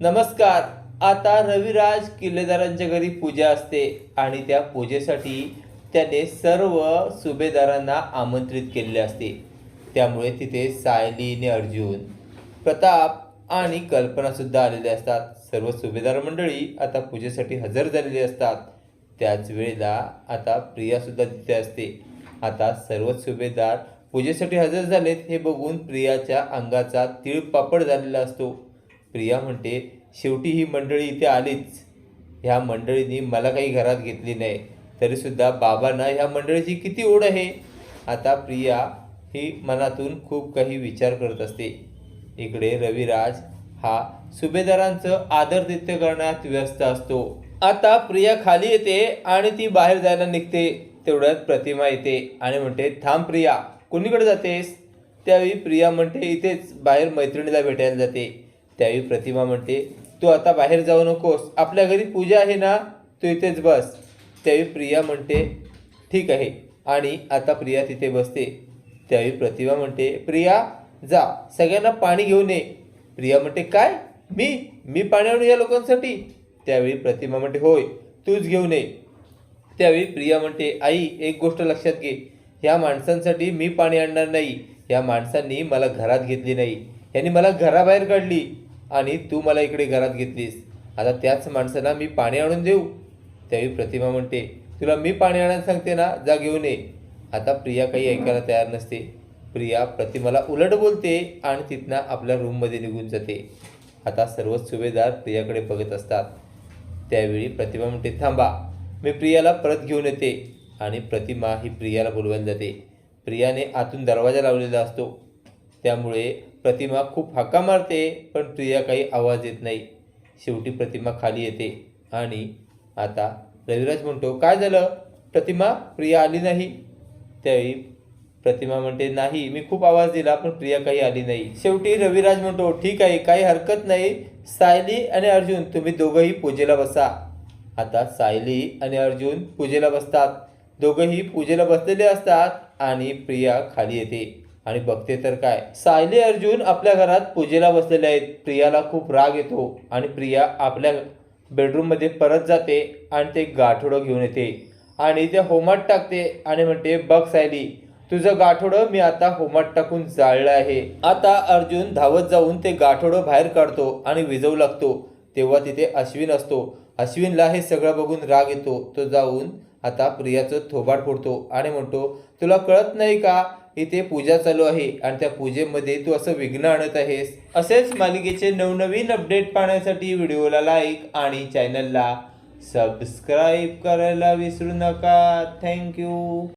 नमस्कार. आता रविराज किल्लेदारांच्या घरी पूजा असते आणि त्या पूजेसाठी त्याने सर्व सुभेदारांना आमंत्रित केलेले असते. त्यामुळे तिथे सायलीने अर्जुन प्रताप आणि कल्पनासुद्धा आलेले असतात. सर्व सुभेदार मंडळी आता पूजेसाठी हजर झालेली असतात. त्याच वेळेला आता प्रियासुद्धा तिथे असते. आता सर्वच सुभेदार पूजेसाठी हजर झालेत हे बघून प्रियाच्या अंगाचा तिळपापड झालेला असतो. प्रिया म्हणते शेवटी ही मंडळी इथे आलीच. ह्या मंडळींनी मला काही घरात घेतली नाही. तरीसुद्धा बाबांना ह्या मंडळीची किती ओढ आहे? आता प्रिया ही मनातून खूप काही विचार करत असते. इकडे रविराज हा सुभेदारांचं आदरदित्य करण्यात व्यस्त असतो. आता प्रिया खाली येते आणि ती बाहेर जायला निघते. तेवढ्यात प्रतिमा येते आणि म्हणते थांब प्रिया कोणीकडे जातेस? त्यावेळी प्रिया म्हणते इथेच बाहेर मैत्रिणीला भेटायला जाते. त्यावेळी प्रतिमा म्हणते तू आता बाहेर जाऊ नकोस. आपल्या घरी पूजा आहे ना? तू इथेच बस. त्यावेळी प्रिया म्हणते ठीक आहे. आणि आता प्रिया तिथे बसते. त्यावेळी प्रतिमा म्हणते प्रिया जा. सगळ्यांना पाणी घेऊन ये. प्रिया म्हणते काय? मी? मी पाणी आणू या लोकांसाठी? त्यावेळी प्रतिमा म्हणते होय तूच घेऊन ये. त्यावेळी प्रिया म्हणते आई एक गोष्ट लक्षात घे. ह्या माणसांसाठी मी पाणी आणणार नाही. या माणसांनी मला घरात घेतली नाही. यांनी मला घराबाहेर काढली. आणि तू मला इकडे घरात घेतलीस. आता त्याच माणसाला मी पाणी आणून देऊ. त्यावेळी प्रतिमा म्हणते तुला मी पाणी आणायला सांगते ना जा घेऊन ये. आता प्रिया काही ऐकायला तयार नसते. प्रिया प्रतिमाला उलट बोलते आणि तिथनं आपल्या रूममध्ये निघून जाते. आता सर्वच सुभेदार प्रियाकडे बघत असतात. त्यावेळी प्रतिमा म्हणते थांबा मी प्रियाला परत घेऊन येते. आणि प्रतिमा ही प्रियाला बोलवायला जाते. प्रियाने आतून दरवाजा लावलेला असतो. त्यामुळे प्रतिमा खूप हाका मारते पण प्रिया काही आवाज येत नाही. शेवटी प्रतिमा खाली येते आणि आता रविराज म्हणतो काय झालं? प्रतिमा प्रिया आली नाही. त्यावेळी प्रतिमा म्हणते नाही मी खूप आवाज दिला पण प्रिया काही आली नाही. शेवटी रविराज म्हणतो ठीक आहे काही हरकत नाही. सायली आणि अर्जुन तुम्ही दोघंही पूजेला बसा. आता सायली आणि अर्जुन पूजेला बसतात. दोघंही पूजेला बसलेले असतात आणि प्रिया खाली येते. आणि बघते तर काय. सायली अर्जुन आपल्या घरात पूजेला बसलेले आहेत. प्रियाला खूप राग येतो आणि प्रिया आपल्या बेडरूममध्ये परत जाते आणि ते गाठोडं घेऊन येते आणि ते होमात टाकते आणि म्हणते बघ सायली तुझं गाठोडं मी आता होमात टाकून जाळलं आहे. आता अर्जुन धावत जाऊन ते गाठोडं बाहेर काढतो आणि विजवू लागतो. तेव्हा तिथे अश्विन असतो. अश्विनला हे सगळं बघून राग येतो. तो जाऊन आता प्रियाचं थोबाड फोडतो आणि म्हणतो तुला कळत नाही का? इथे पूजा चालू आहे आणि त्या पूजेमध्ये तू असं विघ्न आणत आहेस. असेच मालिकेचे नवनवीन अपडेट पाहण्यासाठी व्हिडिओला लाईक आणि चॅनलला सबस्क्राईब करायला विसरू नका. थँक्यू